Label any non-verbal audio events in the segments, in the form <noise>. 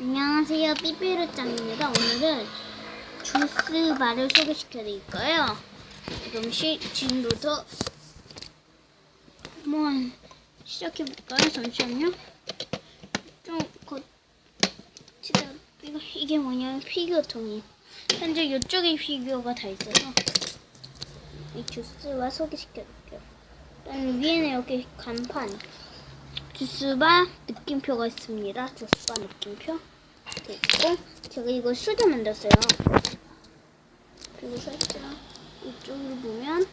안녕하세요. 삐삐루짱입니다. 오늘은 주스바를 소개시켜 드릴 거예요. 그럼 시, 지금부터 한번 시작해 볼까요? 잠시만요. 좀곧 이거 이게 뭐냐면 피규어통이 현재 이쪽에 피규어가 다 있어서 이 주스바 소개시켜 드릴게요. 일단 위에는 이렇게 간판 주스바 느낌표가 있습니다. 주스바 느낌표 돼 있고 제가 이거 수제 만들었어요. 그리고 살짝 이쪽으로 보면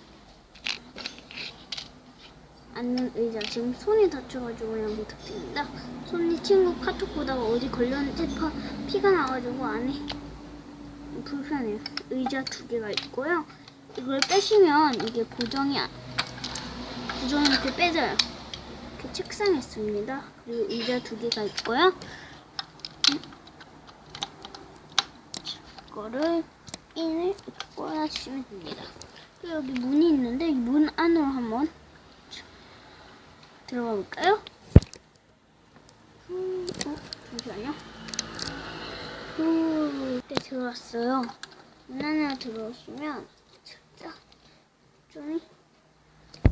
앉는 의자 지금 손이 다쳐가지고 그냥 부탁드립니다. 손이 친구 카톡 보다가 어디 걸렸는지 파, 피가 나가지고 안에 불편해요. 의자 두 개가 있고요. 이걸 빼시면 이게 고정이 안- 고정이 이렇게 빼져요. 이렇게 책상에 있습니다. 그리고 의자 두 개가 있고요. 음. 이거를 인을 꽂아주시면 됩니다. 그리고 여기 문이 있는데 이문 안으로 한번 들어가 볼까요? 음, 어, 잠시만요. 후, 네, 들어왔어요. 문 안에 들어오시면 진짜 좀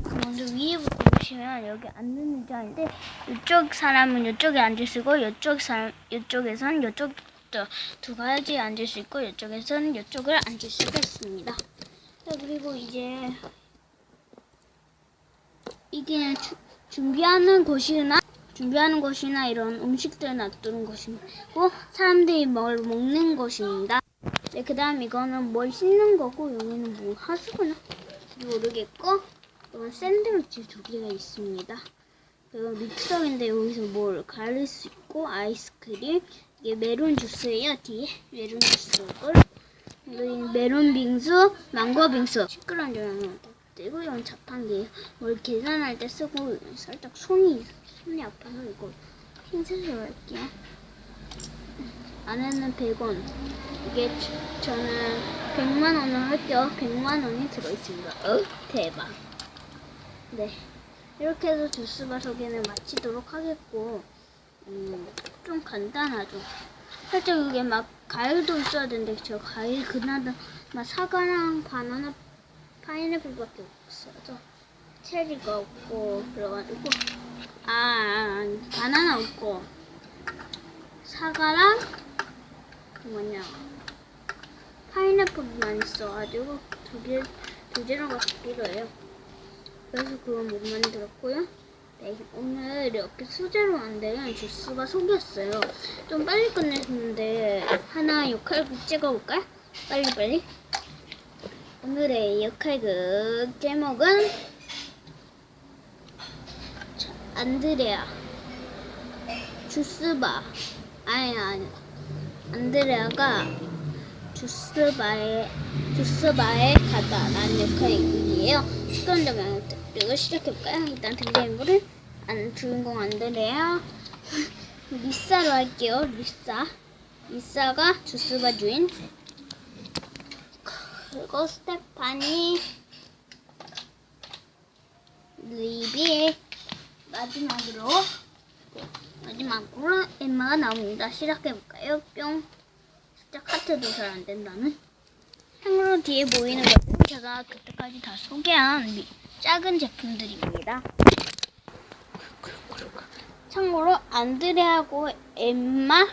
먼저 위에부터 보시면 여기 앉는 의자인데 이쪽 사람은 이쪽에 앉을 수 있고 이쪽 사람 이쪽에선 이쪽 저, 두 가지 앉을 수 있고 이쪽에선 이쪽을 앉을 수가 있습니다. 자, 그리고 이제 이게 주- 준비하는 곳이나 준비하는 곳이나 이런 음식들 놔두는 곳이고 사람들이 뭘 먹는 곳입니다. 네, 그다음 이거는 뭘 씻는 거고 여기는 뭐 하수구나 모르겠고 이건 샌드위치 두 개가 있습니다. 그리고 믹서기인데 여기서 뭘 가릴 수 있고 아이스크림 이게 메론 주스예요 뒤에 메론 주스 걸 그리고 이 메론 빙수 망고 빙수 시끄러운 줄 알았는데 그리고 이건 자판기예요. 뭘 계산할 때 쓰고 살짝 손이 손이 아파서 이거 핀셋으로 할게요. 안에는 100원 이게 저- 저는 100만 원을 할게요. 100만 원이 들어있습니다. 어? 대박. 네. 이렇게 해서 주스바 소개는 마치도록 하겠고, 음, 좀 간단하죠. 살짝 이게 막 과일도 있어야 되는데, 저 과일 그나마 막 사과랑 바나나, 파인애플밖에 없어서 체리가 없고, 그래가지고, 아, 아, 아니, 바나나 없고, 사과랑, 그 뭐냐, 파인애플만 있어가지고, 두 개, 두 개랑 같이 필요해요. 그래서 그건 못 만들었고요. 네, 오늘 이렇게 수제로 만든 주스가 속이었어요. 좀 빨리 끝냈는데 하나 역할극 찍어볼까요? 빨리빨리. 오늘의 역할극 제목은 자, 안드레아 주스바 아니 아니 안드레아가 주스바에 주스바에 가다라는 역할이에요. 그럼 그냥 이 거 시작해볼까요? 일단 등장인물은 안 주인공 안드레아 <laughs> 리사로 할게요. 리사 리사가 주스바 주인 그리고 스테파니 리비 마지막으로 네, 마지막으로 엠마가 나옵니다. 시작해볼까요? 뿅 살짝 하트도 잘 안 된다는 참고로 뒤에 보이는 것은 제가 그때까지 다 소개한 미- 작은 제품들입니다. 참고로 안드레하고 엠마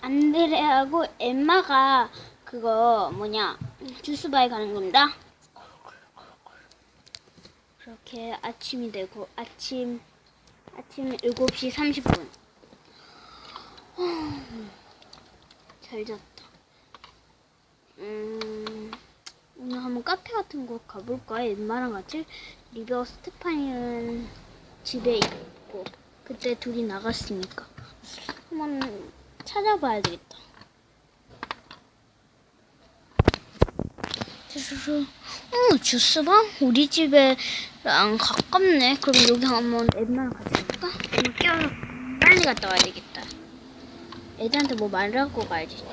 안드레하고 엠마가 그거 뭐냐 주스바에 가는 겁니다. 그렇게 아침이 되고 아침 아침 7시 30분 잘 잤다. 음, 오늘 한번 카페 같은 곳 가볼까? 엠마랑 같이. 리베어 스테파니는 집에 있고, 그때 둘이 나갔으니까. 한번 찾아봐야 되겠다. 어, 주스방? 우리 집에랑 가깝네. 그럼 여기 한번 엠마랑 같이 갈까? 엠마 깨워서 빨리 갔다 와야 되겠다. 애들한테 뭐 말하고 가야지.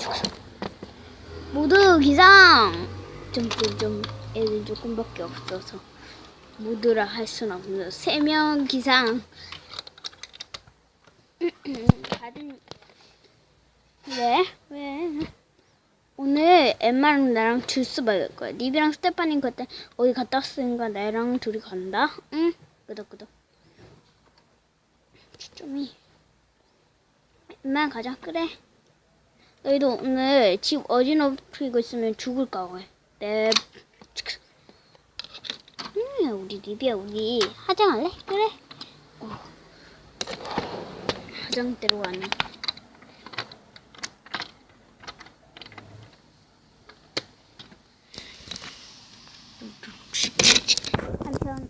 모두 기상! 점점점 애들 조금밖에 없어서 모두라 할순 없는 세명 기상. <clears throat> 다른 왜? 왜? 오늘 엠마랑 나랑 주스 먹을 거야. 니비랑 스테파니 그때 어디 갔다 왔으니까 나랑 둘이 간다. 응? 끄덕끄덕. 주점이. 엠마 가자. 그래. 너희도 오늘 집 어지럽히고 있으면 죽을까 봐. 네. 음, 우리 리비야 우리 화장할래? 그래. 어. 화장대로 가네. 한편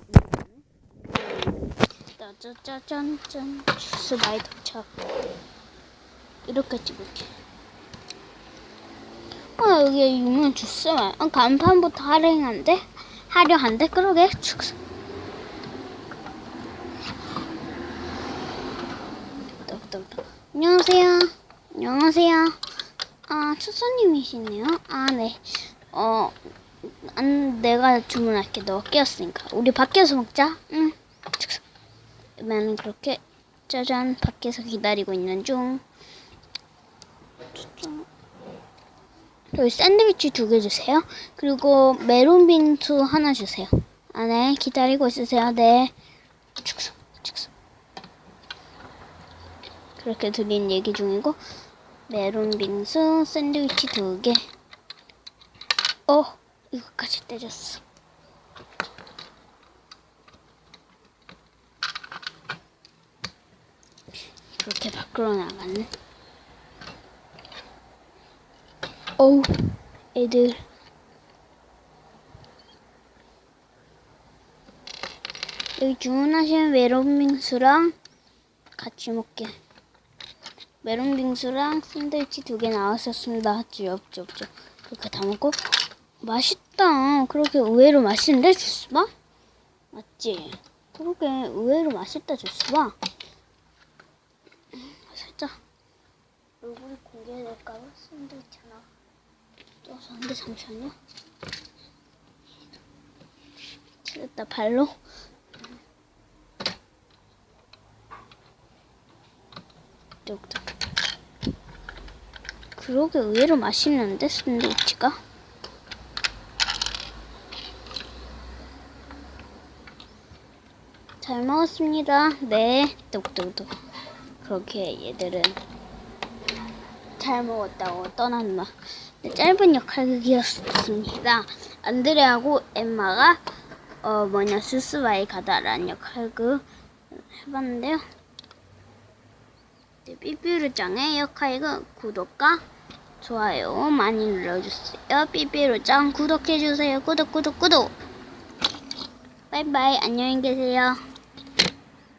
짜자자잔짠 주스 많이 도착 이렇게 찍을게 어 여기 유명 주스 많 어, 간판부터 할인한데? 하려한데? 그러게 안녕하세요 안녕하세요 아 추수님이시네요 아 네 어 안, 내가 주문할게. 너 깨었으니까. 우리 밖에서 먹자. 응. 그러면 그렇게 짜잔 밖에서 기다리고 있는 중. 짜잔. 여기 샌드위치 두 개 주세요. 그리고 메론 빙수 하나 주세요. 아, 네. 기다리고 있으세요. 네. 축소, 축소. 그렇게 드린 얘기 중이고 메론 빙수 샌드위치 두 개. 어. 이거까지 때렸어. 그렇게 밖으로 나가는. 어우, 애들. 여기 주문하신 메론 빙수랑 같이 먹게. 메론 빙수랑 샌드위치 두 개 나왔었습니다. 쭈엽쭈엽쭈. 그렇게 다 먹고 맛있다. 그렇게 의외로 맛있는데 주스바? 맞지? 그렇게 의외로 맛있다 주스바. 살짝 얼굴이 공개될까봐 손도 있잖아. 떠서는데 잠시만요. 됐다 발로. 뚝뚝. 그러게 의외로 맛있는데 샌드위치가. 잘 먹었습니다. 네. 뚝뚝뚝. 그렇게 얘들은 잘 먹었다고. 네, 짧은 역할극이었습니다. 안드레하고 엠마가 어 뭐냐 스스바에 가다라는 역할극 해봤는데요. 네, 삐삐루짱의 역할극 구독과 좋아요 많이 눌러주세요. 삐삐루짱 구독해주세요. 구독 구독 구독. 바이바이 안녕히 계세요.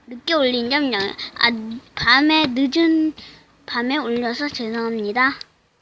늦게 올린 점 양, 아 밤에 늦은 밤에 올려서 죄송합니다.